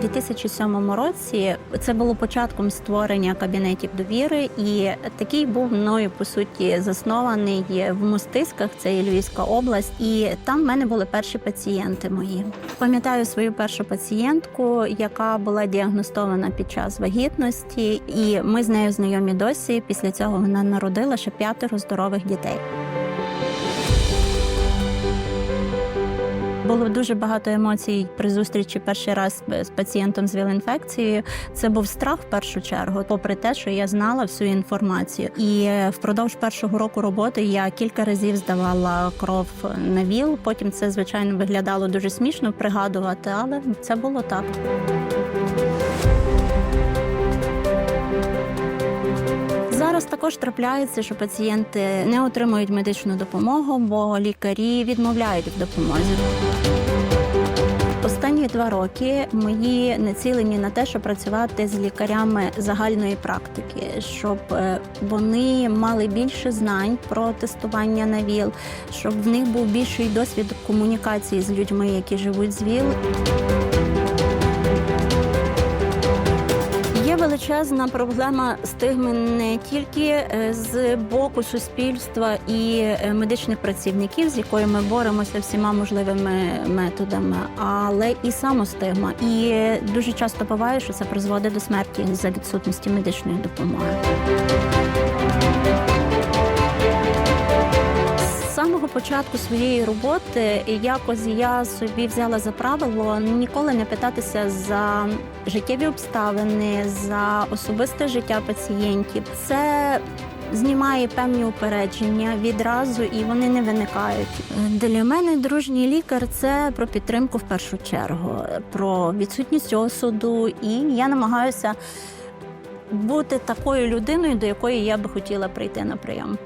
В 2007 році це було початком створення кабінетів довіри, і такий був мною по суті заснований в Мостиськах, це є Львівська область. І там в мене були перші пацієнти мої. Пам'ятаю свою першу пацієнтку, яка була діагностована під час вагітності, і ми з нею знайомі досі. Після цього вона народила ще п'ятеро здорових дітей. Було дуже багато емоцій при зустрічі перший раз з пацієнтом з ВІЛ-інфекцією. Це був страх в першу чергу, попри те, що я знала всю інформацію. І е, впродовж першого року роботи я кілька разів здавала кров на ВІЛ. Потім це звичайно виглядало дуже смішно пригадувати, але це було так. Зараз також трапляється, що пацієнти не отримують медичну допомогу, бо лікарі відмовляють в допомозі. Останні два роки мої націлені на те, щоб працювати з лікарями загальної практики, щоб е, вони мали більше знань про тестування на ВІЛ, щоб в них був більший досвід комунікації з людьми, які живуть з ВІЛ. Величезна проблема стигми не тільки е, з боку суспільства і е, медичних працівників, з якою ми боремося всіма можливими методами, але і самостигма. І е, дуже часто буває, що це призводить до смерті за відсутності медичної допомоги. Самого початку своєї роботи якось я собі взяла за правило ніколи не питатися за життєві обставини, за особисте життя пацієнтів. Це знімає певні упередження відразу і вони не виникають. Для мене дружній лікар це про підтримку в першу чергу, про відсутність осуду, і я намагаюся бути такою людиною, до якої я би хотіла прийти на прийом.